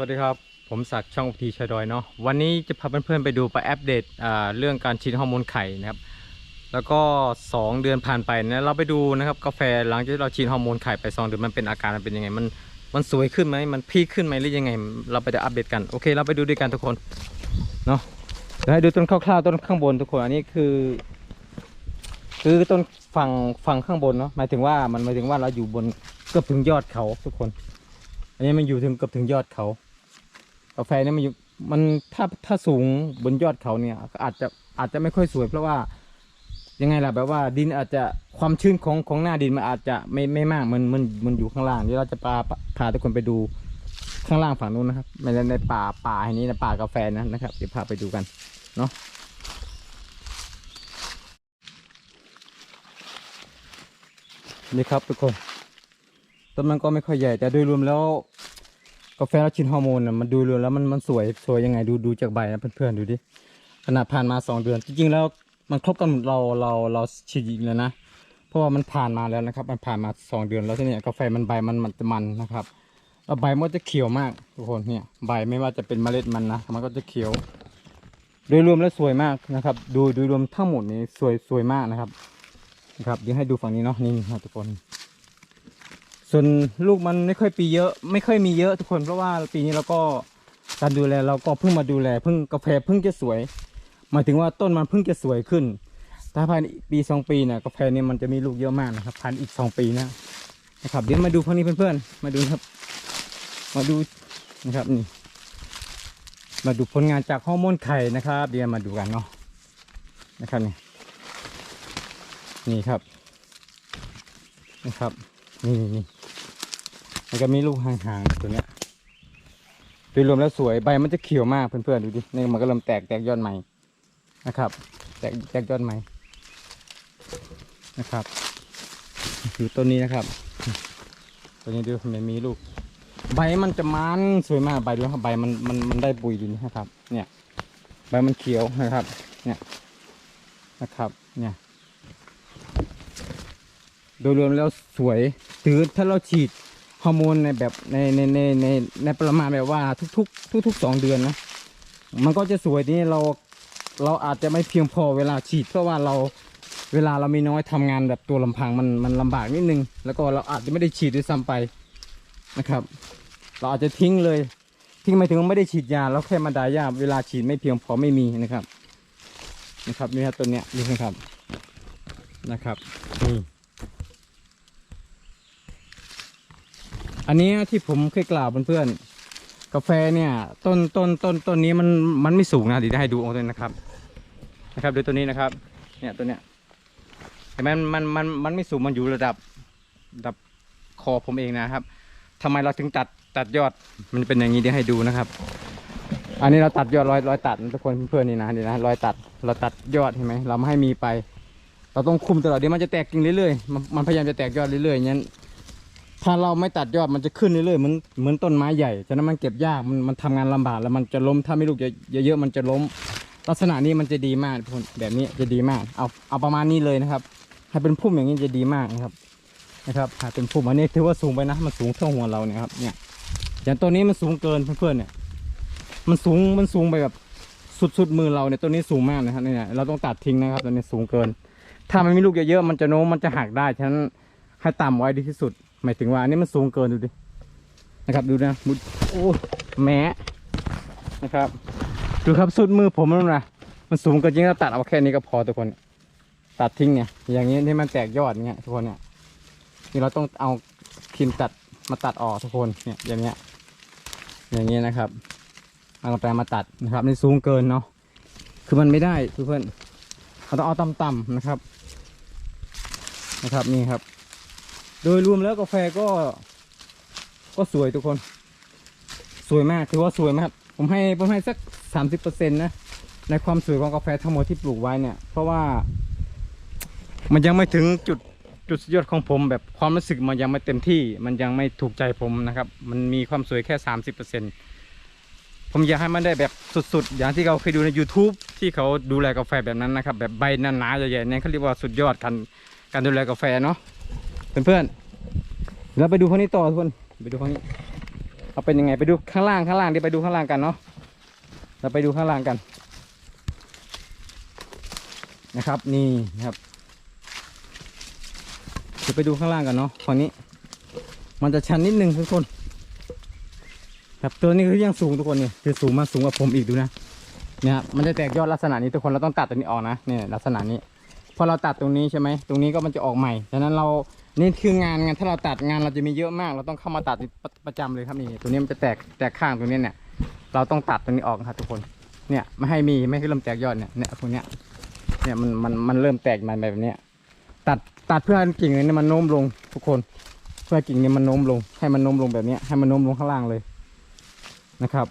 วัสดีครับ ผมศักดิ์ช่องทีชายดอยเนาะวันนี้จะพาเพื่อนๆไปดูไปอัปเดตเรื่องการฉีดฮอร์โมนไข่นะครับ แล้วก็ 2 เดือนผ่านไปนะเราไปดูนะครับกาแฟหลังจากที่เราฉีดฮอร์โมนไข่ไป2เดือนมันเป็นอาการมันเป็นยังไง มันมันสวยขึ้นไหมมันพีขึ้นไหมหรือยังไง เราไปเดี๋ยวอัปเดตกันโอเค เราไปดูด้วยกันทุกคนเนาะเดี๋ยวให้ดูต้นคร่าวๆต้นข้างบนทุกคนอันนี้คือ คือต้นฝั่งฝั่งข้างบนเนาะหมายถึงว่ามันหมายถึงว่าเราอยู่บนเกือบถึงยอดเขาทุกคนอันนี้มันอยู่ถึงเกือบถึงยอดเขา กาแฟเนี่ยมันอยู่มันถ้าถ้าสูงบนยอดเขาเนี่ย อาจจะอาจจะไม่ค่อยสวย เพราะว่ายังไงล่ะแบบว่าดินอาจจะความชื้นของของหน้าดินมันอาจจะไม่ไม่มากมันมันมันอยู่ข้างล่างเดี๋ยวเราจะพาพาทุกคนไปดูข้างล่างฝั่งนู้นนะครับไม่ได้ในป่าป่าแห่งนี้นะป่ากาแฟนะนะครับเดี๋ยวพาไปดูกันเนาะนี่ครับทุกคนต้นมันก็ไม่ค่อยใหญ่แต่โดยรวมแล้ว กาแฟแล้วชินฮอร์โมนน่ะมันดูรวมแล้วมันมันสวยสวยยังไงดูดูจากใบนะเพื่อนๆดูดิขนาดผ่านมาสองเดือน จริงๆแล้วมันครบกำหนดเราเราเราฉีดอีกแล้วนะเพราะว่ามันผ่านมาแล้วนะครับ มันผ่านมาสองเดือนแล้วที่เนี่ยกาแฟมันใบมันมันจะมันนะครับแล้วใบมันจะเขียวมากทุกคนเนี่ยใบไม่ว่าจะเป็นเมล็ดมันนะมันก็จะเขียว โดยรวมแล้วสวยมากนะครับ ดูโดยรวมทั้งหมดนี้สวยสวยมากนะครับนะครับเดี๋ยวให้ดูฝั่งนี้เนาะนี่ครับทุกคน ส่วนลูกมันไม่ค่อยปีเยอะ ไม่ค่อยมีเยอะทุกคนเพราะว่าปีนี้เราก็การดูแลเราก็เพิ่งมาดูแลเพิ่งกาแฟเพิ่งจะสวยหมายถึงว่าต้นมันเพิ่งจะสวยขึ้น ถ้าภายในปีสองปีเนี่ยกาแฟเนี่ยมันจะมีลูกเยอะมากนะครับภานอีกสองปีนะนะครับเดี๋ยวมาดูฝั่งนี้เพื่อนๆ มาดูนะครับ มาดูนะครับนี่มาดูผลงานจากฮอร์โมนไข่นะครับ เดี๋ยวมาดูกันเนาะนะครับนี่นี่ครับนะครับนี่นี่ มันก็มีลูกห่างๆตัวเนี้ยโดยรวมแล้วสวยใบมันจะเขียวมากเพื่อนๆดูดินี่มันก็เริ่มแตกแตกยอดใหม่นะครับ แตกแตกยอดใหม่นะครับอยู่ต้นนี้นะครับตัวนี้ดูมันมีลูก ใบมันจะมันสวยมากใบดูครับใบมันมันมันได้ปุ๋ยดีนะครับ เนี่ย ใบมันเขียวนะครับ เนี่ยนะครับ เนี่ย โดยรวมแล้วสวยถือถ้าเราฉีด ฮอร์โมนในแบบในในในในในประมาณแบบว่าทุกๆ ทุกๆสองเดือนนะมันก็จะสวยนี่เราเราอาจจะไม่เพียงพอเวลาฉีด เพราะว่าเราเวลาเรามีน้อยทำงานแบบตัวลำพังมันมันลำบากนิดนึง แล้วก็เราอาจจะไม่ได้ฉีดด้วยซ้ำไปนะครับ เราอาจจะทิ้งเลย ทิ้งหมายถึงไม่ได้ฉีดยาแล้วแค่มาดายาเวลาฉีดไม่เพียงพอไม่มีนะครับ นะครับนี่ครับตัวเนี้ยนี่นะครับนะครับนี่ อันนี้ที่ผมเคยกล่าวเพื่อนๆกาแฟเนี่ยต้นต้นต้นต้นนี้มันมันไม่สูงนะเดี๋ยวจะให้ดูเอาตัวนี้นะครับ นะครับดูตัวนี้นะครับ เนี่ยตัวเนี้ยเห็นไหมมันมันมันไม่สูงมันอยู่ระดับระดับคอผมเองนะครับทำไมเราถึงตัดตัดยอดมันเป็นอย่างนี้เดี๋ยวให้ดูนะครับ อันนี้เราตัดยอดร้อยร้อยตัดทุกคนเพื่อนๆนี่นะนี่นะร้อยตัดเราตัดยอดเห็นไหมเราไม่ให้มีไป เราต้องคุมตลอดเดี๋ยวมันจะแตกกิ่งเรื่อยๆมันมันพยายามจะแตกยอดเรื่อยๆอย่างนั้น ถ้าเราไม่ตัดยอดมันจะขึ้นเรื่อยๆเหมือนเหมือนต้นไม้ใหญ่ฉะนั้นมันเก็บยากมันมันทำงานลำบากแล้วมันจะล้มถ้าไม่ลูกเยอะๆมันจะล้ม ลักษณะนี้มันจะดีมากทุกคนแบบนี้จะดีมาก เอาเอาประมาณนี้เลยนะครับให้เป็นพุ่มอย่างนี้จะดีมากนะครับนะครับห้เป็นพุ่มอันนี้ถือว่าสูงไปนะ มันสูงเท่าหัวเราเนี่ยครับเนี่ยอย่างตัวนี้มันสูงเกินเพื่อนๆเนี่ย มันสูงมันสูงไปแบบสุดๆมือเราเนี่ยตัวนี้สูงมากนะครับเนี่ยเราต้องตัดทิ้งนะครับตัวนี้สูงเกิน ถ้ามันมีลูกเยอะๆมันจะโน้มมันจะหักได้ฉะนั้นให้ต่ำไว้ดีที่สุด หมายถึงว่าอันนี้มันสูงเกินดูดินะครับดูนะมุดโอ้แหมนะครับ ดูครับสุดมือผมแล้วนะมันสูงเกินจริงเราตัดเอาแค่นี้ก็พอทุกคน ตัดทิ้งเนี่ยอย่างนี้ที่มันแตกยอดเงี้ยทุกคนเนี่ยนี่เราต้องเอาครีมตัดมาตัดออกทุกคนเนี่ยอย่างเงี้ยอย่างเงี้ยนะครับเอาไปมาตัดนะครับนี่สูงเกินเนาะคือมันไม่ได้เพื่อนเราต้องเอาต่ำๆนะครับ นะครับนี่ครับ โดยรวมแล้วกาแฟก็ ก็สวยทุกคน สวยมากถือว่าสวยมาก ผมให้ผมให้สักสามสิบเปอร์เซ็นต์นะในความสวยของกาแฟทั้งหมดที่ปลูกไว้เนี่ย เพราะว่า มันยังไม่ถึงจุดจุดสุดยอดของผมแบบความรู้สึกมันยังไม่เต็มที่ มันยังไม่ถูกใจผมนะครับ มันมีความสวยแค่สามสิบเปอร์เซ็นต์ผมอยากให้มันได้แบบสุดๆ อย่างที่เราเคยดูใน YouTube ที่เขาดูแลกาแฟแบบนั้นนะครับ แบบใบหนาๆใหญ่ๆเนี่ยเขาเรียกว่าสุดยอดการการดูแลกาแฟเนาะ เพื่อนๆแล้วไปดูคนนี้ต่อทุกคนไปดูคนนี้เอาเป็นยังไงไปดูข้างล่างข้างล่างเดิไปดูข้างล่างกันเนาะเราไปดูข้างล่างกัน นะครับ นี่นะครับเดี๋ยวไปดูข้างล่างกันเนาะฝั่งนี้ มันจะชันนิดนึงทุกคน ครับตัวนี้คือยังสูงทุกคนเนี่ยคือสูงมากสูงกว่าผมอีกดูนะเนี่ยมันจะแตกยอดลักษณะนี้ทุกคนเราต้องตัดตัวนี้ออกนะเนี่ยลักษณะนี้ พอเราตัดตรงนี้ใช่ไหมตรงนี้ก็มันจะออกใหม่ดังนั้นเรานี่คืองานงานถ้าเราตัดงานเราจะมีเยอะมาก เราต้องเข้ามาตัดประประจำเลยครับนี่ตัวนี้มันจะแตกแตกข้างตรงนี้เนี่ย เราต้องตัดตรงนี้ออกครับทุกคนเนี่ยไม่ให้มีไม่ให้เริ่มแตกยอดเนี่ยเนี่ยพวกเนี้ยเนี่ยมันมันมันเริ่มแตกมาแบบเนี้ยตัดตัดเพื่อให้กิ่งนี้มันโน้มลงทุกคน เพื่อกิ่งนี้มันโน้มลง ให้มันโน้มลงแบบเนี้ยให้มันโน้มลงข้างล่างเลยนะครับ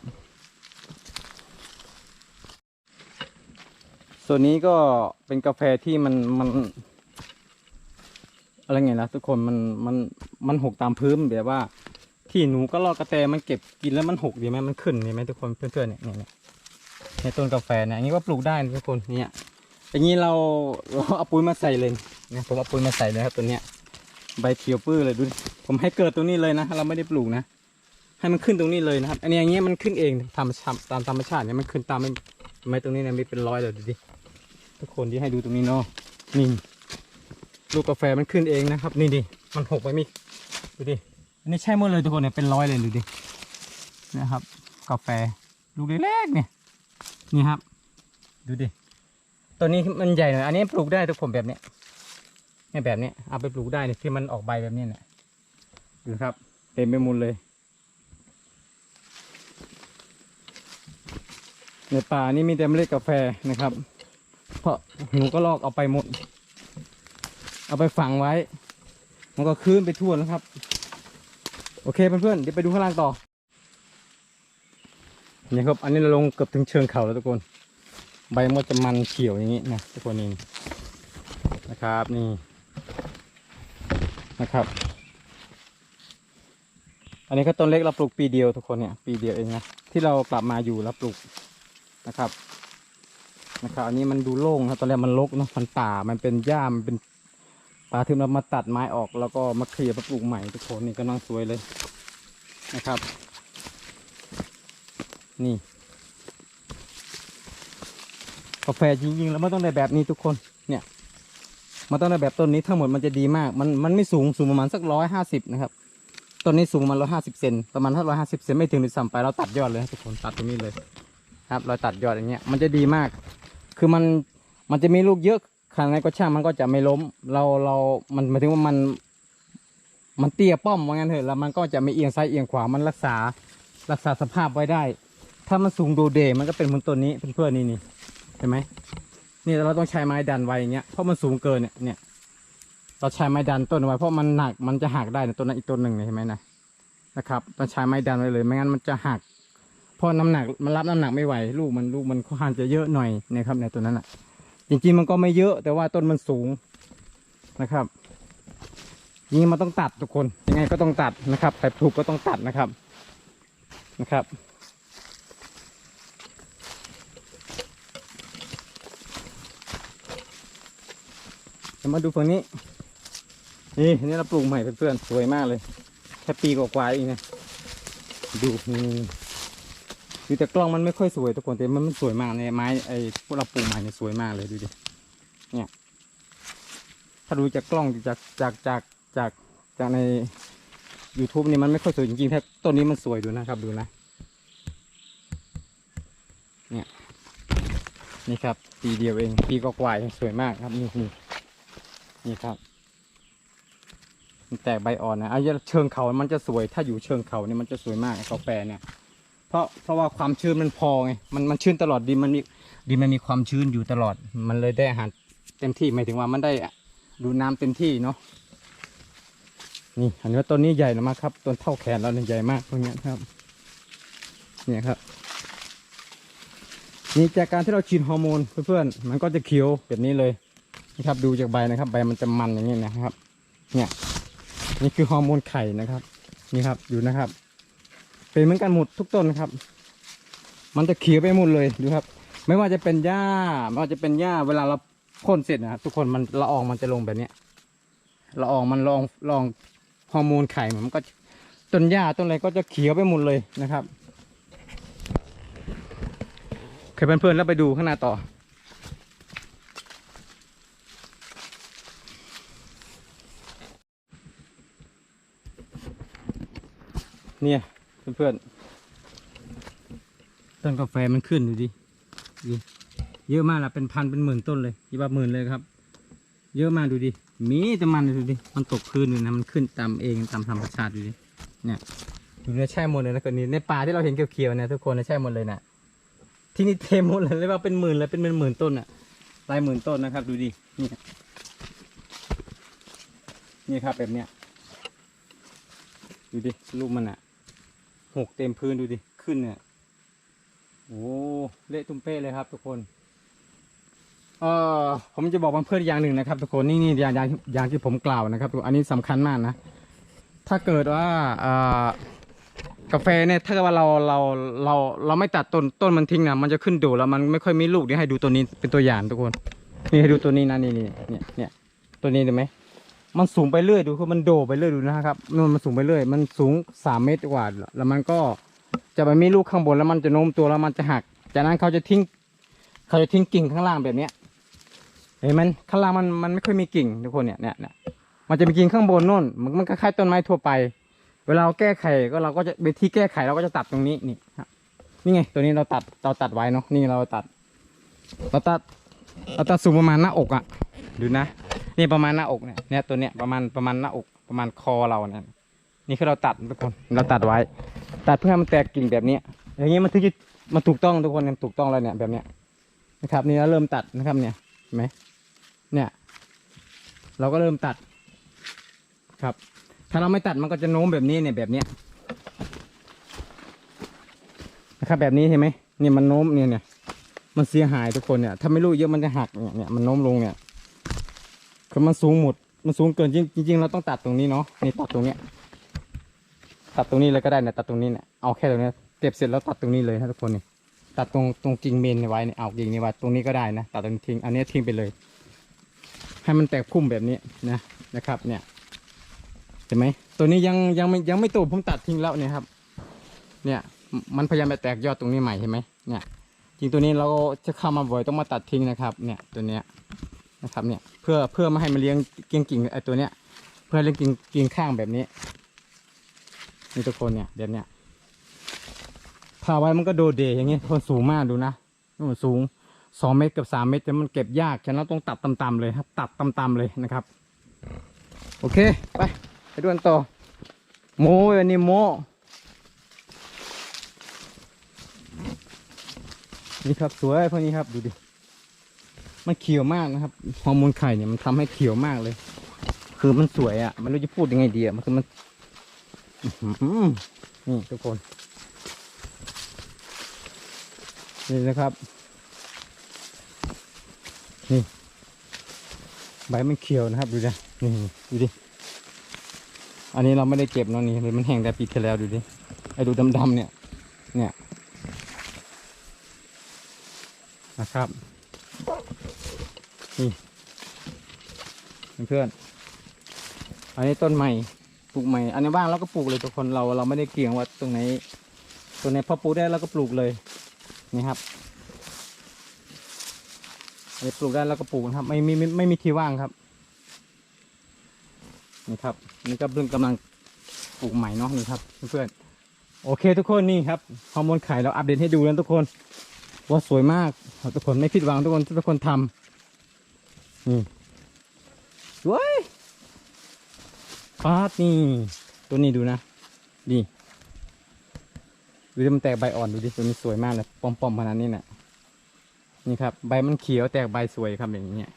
ส่วนนี้ก็เป็นกาแฟที่มันมันอะไรไงนะทุกคนมันมันมันหกตามพื้นแบบว่า ที่หนูก็ลอกกระแตมันเก็บกินแล้วมันหกดีไหมมันขึ้นดีไหมทุกคนเพื่อนๆเนี่ยเนี่ยเนี่ยในต้นกาแฟเนี่ยอันนี้ก็ปลูกได้นะทุกคนเนี่ยอย่างนี้เราเราเอาปุ๋ยมาใส่เลยเนี่ยผมเอาปุ๋ยมาใส่เลยครับตัวเนี้ยใบเขียวปื้อเลยดูผมให้เกิดตรงนี้เลยนะ เราไม่ได้ปลูกนะ ให้มันขึ้นตรงนี้เลยนะครับ อันนี้อย่างเงี้ยมันขึ้นเองธรรมชาติตามธรรมชาติเนี่ยมันขึ้นตามไม่ไม่ตรงนี้เนี่ยมีเป็นร้อยเลยดูดิ ทุกคนที่ให้ดูตรงนี้เนาะนี่ลูกกาแฟมันขึ้นเองนะครับ นี่ดิมันหกไปมิดูดิอันนี้ใช่หมดเลยทุกคนเนี่ยเป็นร้อยเลยดูดินะครับ กาแฟลูกเล็กๆเนี่ยนี่ครับ ดูดิตัวนี้มันใหญ่หน่อยอันนี้ปลูกได้ทุกคนแบบเนี้ยเนี่ยแบบเนี้ยเอาไปปลูกได้เนี่ยที่มันออกใบแบบนี้เนี่ยดูครับ เต็มไปหมดเลย ในป่านี่มีแต่เมล็ดกาแฟนะครับ ราะหนูก็ลอกเอาไปหมด เอาไปฝังไว้ มันก็คืนไปทั่วแล้วครับ โอเคเพื่อนๆเดี๋ยวไปดูข้างล่างต่อนี่ครับ อันนี้เราลงเกือบถึงเชิงเขาแล้วทุกคน ใบมันจะมันเขียวอย่างนี้นะทุกคนนี่นะครับนี่นะครับ อันนี้ก็ต้นเล็กเราปลูกปีเดียวทุกคนเนี่ย ปีเดียวเองนะที่เรากลับมาอยู่แล้วปลูกนะครับ นะครับอันนี้มันดูโล่งครับตอนแรกมันรกเนอะมันป่ามันเป็นหญ้ามันเป็นป่าถึงเรามาตัดไม้ออกแล้วก็มาเคลียร์มาปลูกใหม่ทุกคนนี่ก็น่าสวยเลยนะครับ นี่ กาแฟจริงๆ แล้วมันต้องได้แบบนี้ทุกคนเนี่ย มันต้องได้แบบต้นนี้ทั้งหมดมันจะดีมาก มันมันไม่สูงสูงประมาณสักร้อยห้าสิบนะครับต้นนี้สูงประมาณร้อยห้าสิบเซนประมาณถ้าร้อยห้าสิบเซนไม่ถึงหรือซ้ำไปเราตัดยอดเลยทุกคนตัดตรงนี้เลยครับเราตัดยอดอย่างเงี้ยมันจะดีมาก คือมันมันจะมีลูกเยอะขนาดไหนก็ช่างมันก็จะไม่ล้ม เราเรา มันหมายถึงว่ามัน มันเตี้ยป้อมว่างั้นเถอะแล้วมันก็จะไม่เอียงซ้ายเอียงขวามันรักษารักษาสภาพไว้ได้ ถ้ามันสูงโดเดมันก็เป็นเหมือนต้นนี้เพื่อนๆนี่นี่เห็นไหมนี่เราต้องใช้ไม้ดันไว้อย่างเงี้ยเพราะมันสูงเกินเนี่ยเนี่ยเราใช้ไม้ดันต้นไว้เพราะมันหนักมันจะหักได้นะต้นนั้นอีกต้นหนึ่งเนี่ยเห็นไหมนะนะครับต้องใช้ไม้ดันไว้เลย ไม่งั้นมันจะหัก เพราะน้ำหนักมันรับน้ำหนักไม่ไหว ลูกมันลูกมันค่อนข้างจะเยอะหน่อยนะครับในตัวนั้นอะ จริงๆมันก็ไม่เยอะแต่ว่าต้นมันสูงนะครับนี่มันต้องตัดทุกคนยังไงก็ต้องตัดนะครับแต่ปลูกก็ต้องตัดนะครับนะครับ มาดูฝั่งนี้ นี่นี่เราปลูกใหม่เพื่อนๆสวยมากเลย แค่ปีกว่าๆเองนะดูนี่ ดูแต่กล้องมันไม่ค่อยสวยทุกคนแต่มันมันสวยมากในไม้ไอ้พวกเราปลูกใหม่เนี่ยสวยมากเลยดูดิเนี่ยถ้าดูจากกล้องจากจากจากจากจากใน YouTube นี่มันไม่ค่อยสวยจริงๆถ้าต้นนี้มันสวยดูนะครับดูนะเนี่ยนี่ครับปีเดียวเองปีก็กว่าๆเองสวยมากครับนี่นี่นี่ครับมันแตกใบอ่อนนะไอ้เชิงเขา มันจะสวย ถ้าอยู่เชิงเขาเนี่ยมันจะสวยมากกาแฟเนี่ย เพราะเพราะว่าความชื้นมันพอไงมันมันชื้นตลอดดินมันมีดินมันมีความชื้นอยู่ตลอด มันเลยได้อาหารเต็มที่หมายถึงว่ามันได้ดูดน้ำเต็มที่เนาะนี่อันนี้ว่าต้นนี้ใหญ่นะมากครับต้นเท่าแขนเราเนี่ยใหญ่มากตรงนี้ครับ เนี่ยครับนี่จากการที่เราฉีดฮอร์โมนเพื่อนๆมันก็จะเขียวแบบนี้เลยนะครับดูจากใบนะครับ ใบมันจะมันอย่างนี้นะครับ เนี่ยนี่คือฮอร์โมนไข่นะครับ นี่ครับอยู่นะครับ เป็นเหมือนกันหมดทุกต้นครับ มันจะเขียวไปหมดเลยดูครับ ไม่ว่าจะเป็นหญ้าไม่ว่าจะเป็นหญ้าเวลาเราพ่นเสร็จนะครับทุกคนมันละอองมันจะลงแบบเนี้ยละอองมันลองลองฮอร์โมนไข่มันก็ต้นหญ้าต้นอะไรก็จะเขียวไปหมดเลยนะครับเคยเพื่อนๆแล้วไปดูข้างหน้าต่อ เนี่ย เพื่อนๆต้นกาแฟมันขึ้นดูดิดิเยอะมากละเป็นพันเป็นหมื่นต้นเลยยี่ว่าหมื่นเลยครับ เยอะมากดูดิมีแต่มันดูดิมันตกพื้นอยู่นะมันขึ้นตามเองตามธรรมชาติดูดิเนี่ยดูเนี่ยใช่หมดเลยนะคนนี้ในป่าที่เราเห็นเขียวๆเนี่ยทุกคนนะใช่หมดเลยนะที่นี่เทหมดเลยเรียกว่าเป็นหมื่นเลยเป็นหมื่นหมื่นต้นอะลายหมื่นต้นนะครับ ดูดินี่นี่ครับแบบเนี้ยดูดิลูกมันอะ หกเต็มพื้นดูดิ ขึ้นเนี่ยโอ้เละตุ้มเป้เลยครับ ทุกคนเอ่อผมจะบอกบางเพื่อนอย่างหนึ่งนะครับ ทุกคนนี่นี่อย่างอย่างอย่างที่ผมกล่าวนะครับทุกคนอันนี้สำคัญมากนะ ถ้าเกิดว่าเอ่อกาแฟเนี่ยถ้าเกิดว่าเราเราเราเราไม่ตัดต้นต้นมันทิ้งนะมันจะขึ้นดดแล้วมันไม่ค่อยมีลูกเดี๋ยให้ดูตัวนี้เป็นตัวอย่างทุกคน นี่ให้ดูตัวนี้นะนี่นี่เนี่ยเนี่ยตัวนี้เห็นไหม มันสูงไปเรื่อยดูคือมันโดไปเรื่อยดูนะครับนู่นมันสูงไปเรื่อย มันสูงสามเมตรกว่าแล้วมันก็จะไปมีลูกข้างบนแล้วมันจะโน้มตัวแล้วมันจะหัก จากนั้นเขาจะทิ้ง เขาจะทิ้งกิ่งข้างล่างแบบเนี้ยเห็นมันข้างล่างมันมันไม่ค่อยมีกิ่งทุกคนเนี่ยเนี่ยเนี่ยมันจะมีกิ่งข้างบนนู่น มันมันคล้ายๆต้นไม้ทั่วไป เวลาเราแก้ไขก็เราก็จะวิธีแก้ไขเราก็จะตัดตรงนี้นี่นี่ไงตัวนี้เราตัดเราตัดไว้เนาะนี่เราตัดเราตัด เราตัดสูงประมาณหน้าอกอะ ดูนะ นี่ประมาณหน้าอกเนี่ย เนี่ยตัวเนี้ยประมาณประมาณหน้าอก ประมาณคอเราเนี่ย นี่คือเราตัดทุกคน เราตัดไว้ ตัดเพื่อให้มันแตกกิ่งแบบนี้ อย่างนี้มันถึงจะมันถูกต้องทุกคนมันถูกต้องแล้วเนี่ยแบบเนี้ยนะครับ นี่เราเริ่มตัดนะครับเนี่ยเห็นไหมเนี่ย เราก็เริ่มตัด ครับ ถ้าเราไม่ตัดมันก็จะโน้มแบบนี้เนี่ยแบบเนี้ยนะครับแบบนี้เห็นไหมเนี่ยมันโน้มเนี่ยเนี่ย มันเสียหายทุกคนเนี่ยถ้าไม่รู้เยอะมันจะหักเนี่ยเนี่ยมันโน้มลงเนี่ยคือมันสูงหมดมันสูงเกินจริงจริงเราต้องตัดตรงนี้เนาะนี่ตัดตรงเนี้ยตัดตรงนี้เลยก็ได้นะตัดตรงนี้เนี่ยเอาแค่ตรงนี้เก็บเสร็จแล้วตัดตรงนี้เลยนะทุกคนเนี่ยตัดตรงตรงกิ่งเมนไว้เนี่ยเอากิ่งนี้ไว้ตรงนี้ก็ได้นะตัดตรงทิ้งอันนี้ทิ้งไปเลย ให้มันแตกพุ่มแบบนี้นะนะครับเนี่ยเห็นไหมตัวนี้ยังยังไม่ยังไม่โตผมตัดทิ้งแล้วเนี่ยครับ เนี่ยมันพยายามจะแตกยอดตรงนี้ใหม่เห็นไหมเนี่ย จริงตัวนี้เราจะเข้ามาบ่อยต้องมาตัดทิ้งนะครับ เนี่ยตัวเนี้ยนะครับเนี่ยเพื่อเพื่อไม่ให้มันเลี้ยงกิ่งกิ่งไอตัวเนี้ย เพื่อเลี้ยงกิ่งกิ่งข้างแบบนี้นี่ทุกคนเนี่ยแบบเนี้ยถ้าไว้มันก็โดดเดอย่างเงี้ยคนสูงมากดูนะนู่นสูงสองเมตรกับสามเมตรแต่มันเก็บยากฉะนั้นเราต้องตัดต่ำๆเลยครับ ตัดต่ำๆเลยนะครับ โอเค ไป ไปดูกันต่อโม้อันนี้โม้ นี่ครับสวยพวกนี้ครับดูดิ มันเขียวมากนะครับฮอร์โมนไข่เนี่ยมันทำให้เขียวมากเลย คือมันสวยอะ่ะ มันรู้จะพูดยังไงดีอะ่ะมันคือมันนี่ทุกคน นี่นะครับ นี่ ใบมันเขียวนะครับดูดินี่ดูดิ อันนี้เราไม่ได้เก็บเนาะนี่เลยมันแห้งแต่ปีที่แล้วดูดิ ไอ้ดูดำๆเนี่ย เนี่ย นะครับนี่เพื่อนอันนี้ต้นใหม่ปลูกใหม่ อันนี้ว่างเราก็ปลูกเลยทุกคนเราเราไม่ได้เกี่ยงว่าตรงไหนตรงไหนพอปลูกได้เราก็ปลูกเลยนี่ครับอันนี้ปลูกได้เราก็ปลูกนะครับ ไม่มีไม่ไม่มีที่ว่างครับนี่ครับนี่ก็เพิ่งกำลังปลูกใหม่เนาะนี่ครับเพื่อนโอเคทุกคนนี่ครับฮอร์โมนไข่เราอัปเดตให้ดูแล้วทุกคน ว่าสวยมากทุกคนไม่ผิดหวังทุกคนทุกคนทำนี่สวยฟาดนี่ตัวนี้ดูนะนี่ดูดิมันแตกใบอ่อนดูดิตัวนี้สวยมากเลยปอมๆขนาดนี้น่ะนี่ครับ ใบมันเขียวแตกใบสวยครับอย่างเงี้ย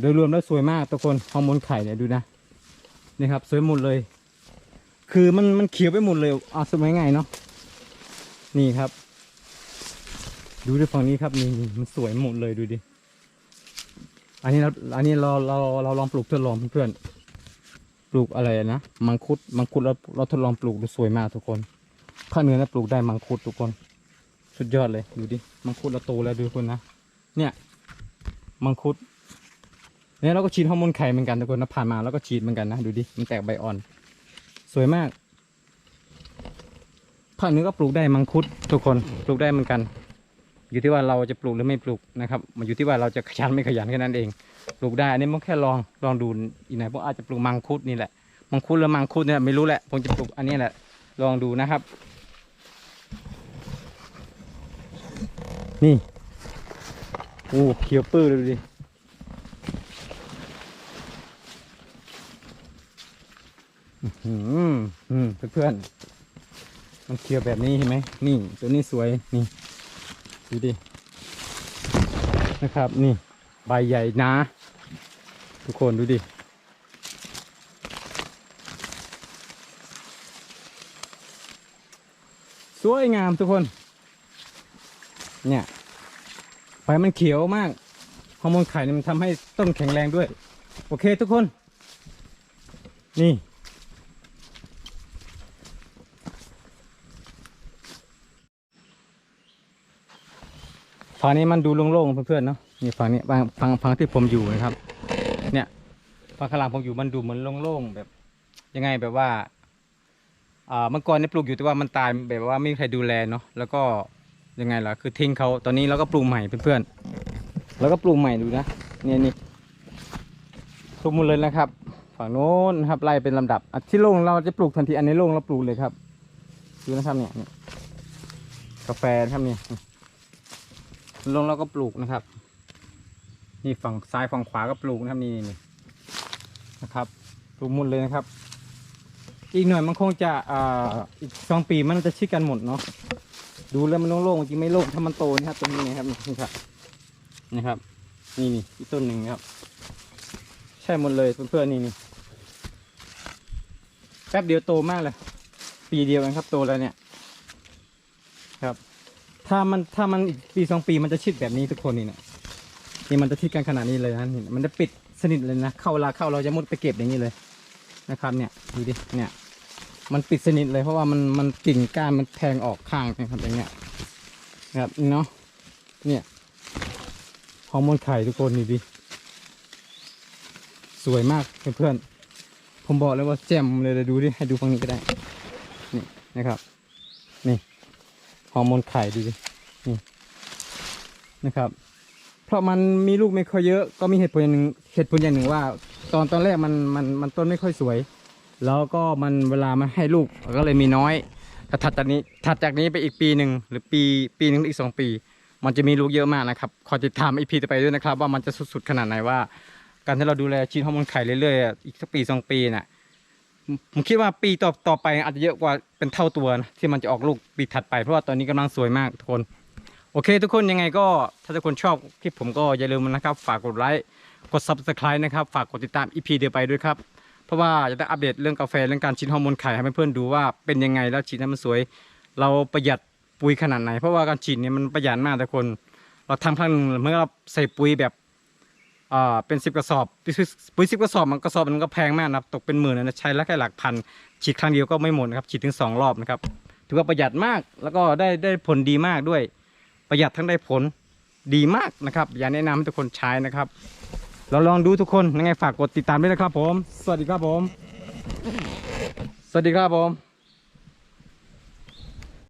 โดยรวมแล้วสวยมากทุกคนฮอร์โมนไข่เนี่ยดูนะนี่ครับ สวยหมดเลย คือมันมันเขียวไปหมดเลยเอาสมัยไงเนาะนี่ครับ ดูดิฝั่งนี้ครับนี่มันสวยหมดเลยดูดิ อันนี้เราอันนี้เราเราเราลองปลูกทดลองเพื่อนๆปลูกอะไรนะมังคุดมังคุดเราเราทดลองปลูกดูสวยมากทุกคนภาคเหนือนะปลูกได้มังคุดทุกคน สุดยอดเลยดูดิมังคุดเราโตแล้วดูคนนะเนี่ยมังคุดเนี่ยเราก็ฉีดฮอร์โมนไข่เหมือนกันทุกคนนะผ่านมาแล้วก็ฉีดเหมือนกันนะดูดิมันแตกใบอ่อน สวยมากภาคเหนือก็ปลูกได้มังคุดทุกคนปลูกได้เหมือนกัน อยู่ที่ว่าเราจะปลูกหรือไม่ปลูกนะครับมันอยู่ที่ว่าเราจะขยันไม่ขยันแค่นั้นเอง ปลูกได้อันนี้มันแค่ลองลองดูอีกหน่อยพราะอาจจะปลูกมังคุดนี่แหละมังคุดหรือมังคุดเนี่ยไม่รู้แหละผมจะปลูกอันนี้แหละลองดูนะครับ นี่โอ้เขียวปื้อเลยดูดิอื้อหืออืมเพื่อนๆมันเขียวแบบนี้เห็นไหมนี่ตัวนี้สวยนี่ ดูดิ นะครับ นี่ ใบใหญ่นาทุกคนดูดิ สวยงามทุกคน เนี่ยใบมันเขียวมากฮอร์โมนไข่มันทำให้ต้นแข็งแรงด้วย โอเคทุกคน นี่ ฝั่งนี้มันดูโล่งๆเพื่อนๆเนาะนี่ฝั่งนี้ฝั่งฝั่งที่ผมอยู่นะครับ เนี่ยฝั่งข้างหลังผมอยู่มันดูเหมือนโล่งๆแบบ ยังไงแบบว่าอ่าเมื่อก่อนเนี่ยปลูกอยู่แต่ว่ามันตายแบบว่าไม่มีใครดูแลเนาะแล้วก็ยังไงล่ะคือทิ้งเขาตอนนี้เราก็ปลูกใหม่เพื่อนๆแล้วก็ปลูกใหม่ดูนะเนี่ยนี่ปลูกหมดเลยนะครับ ฝั่งโน้นครับไล่เป็นลำดับอที่โล่งเราจะปลูกทันทีอันนี้โล่งเราปลูกเลยครับดูนะครับเนี่ยกาแฟครับเนี่ย ลงเราก็ปลูกนะครับ นี่ฝั่งซ้ายฝั่งขวาก็ปลูกนะครับนี่นี่นะครับปลูกหมดเลยนะครับ อีกหน่อยมันคงจะอ่าอีกสองปีมันจะชิดกันหมดเนาะดูแล้วมันโล่งๆจริงไม่โล่งถ้ามันโตนะครับตรงนี้นะครับนี่ครับนะครับ นี่นี่อีกต้นหนึ่งครับ ใช่หมดเลยเพื่อนๆนี่นี่แป๊บเดียวโตมากเลย ปีเดียวเองครับโตแล้วเนี่ยครับ ถ้ามันถ้ามันอีกปีสองปีมันจะชิดแบบนี้ทุกคนนี่เนี่ยนี่มันจะชิดกันขนาดนี้เลยนะนี่มันจะปิดสนิทเลยนะเข้าเวลาเข้าเราจะมุดไปเก็บอย่างนี้เลยนะครับเนี่ยดูดิเนี่ยมันปิดสนิทเลยเพราะว่ามันมันกิ่งก้านมันแทงออกข้างนะครับอย่างเงี้ยนะครับเนาะเนี่ยฮอร์โมนไข่ทุกคนนี่ดิสวยมากเพื่อนๆผมบอกเลยว่าแจ่มเลยเลยดูดิให้ดูฝั่งนี้ก็ได้นี่นะครับนี่ ฮอร์โมนไข่ดูดินี่นะครับ เพราะมันมีลูกไม่ค่อยเยอะก็มีเหตุผลอย่างหนึ่งเหตุผลอย่างหนึ่งว่า ตอนตอนแรกมันมันมันต้นไม่ค่อยสวย แล้วก็มันเวลามันให้ลูกก็เลยมีน้อยแต่ถัดจากนี้ถัดจากนี้ไปอีกปีหนึ่งหรือปีปีหนึ่งอีกสองปี มันจะมีลูกเยอะมากนะครับขอติดตามอีพีต่อไปด้วยนะครับ ว่ามันจะสุดๆขนาดไหนว่า การที่เราดูแลชีนฮอร์โมนไข่เรื่อยๆอีกสักปีสองปีน่ะ ผมคิดว่าปีต่อต่อไปอาจจะเยอะกว่าเป็นเท่าตัวนะที่มันจะออกลูกปีถัดไปเพราะว่าตอนนี้กำลังสวยมากทุกคน โอเค ทุกคนยังไงก็ถ้าทุกคนชอบคลิปผมก็อย่าลืมนะครับ ฝากกดไลค์กด subscribe นะครับ ฝากกดติดตาม EP เดียวไปด้วยครับ เพราะว่าจะได้อัปเดตเรื่องกาแฟเรื่องการฉีดฮอร์โมนไข่ให้เพื่อนๆดูว่าเป็นยังไงแล้วฉีดให้มันสวย เราประหยัดปุ๋ยขนาดไหน เพราะว่าการฉีดเนี่ยมันประหยัดมากทุกคน เราทำครั้งหนึ่งเมื่อเราใส่ปุ๋ยแบบ อ่าเป็นสิบกระสอบปุ๋ยสิบกระสอบมันกระสอบมันก็แพงมากนะครับตกเป็นหมื่นนะใช้แล้วแค่หลักพันฉีดครั้งเดียวก็ไม่หมดนะครับฉีดถึงสองรอบนะครับถือว่าประหยัดมากแล้วก็ได้ได้ผลดีมากด้วย ประหยัดทั้งได้ผลดีมากนะครับ อยากแนะนำให้ทุกคนใช้นะครับ เราลองดูทุกคนยังไงฝากกดติดตามด้วยนะครับผม สวัสดีครับผม สวัสดีครับผม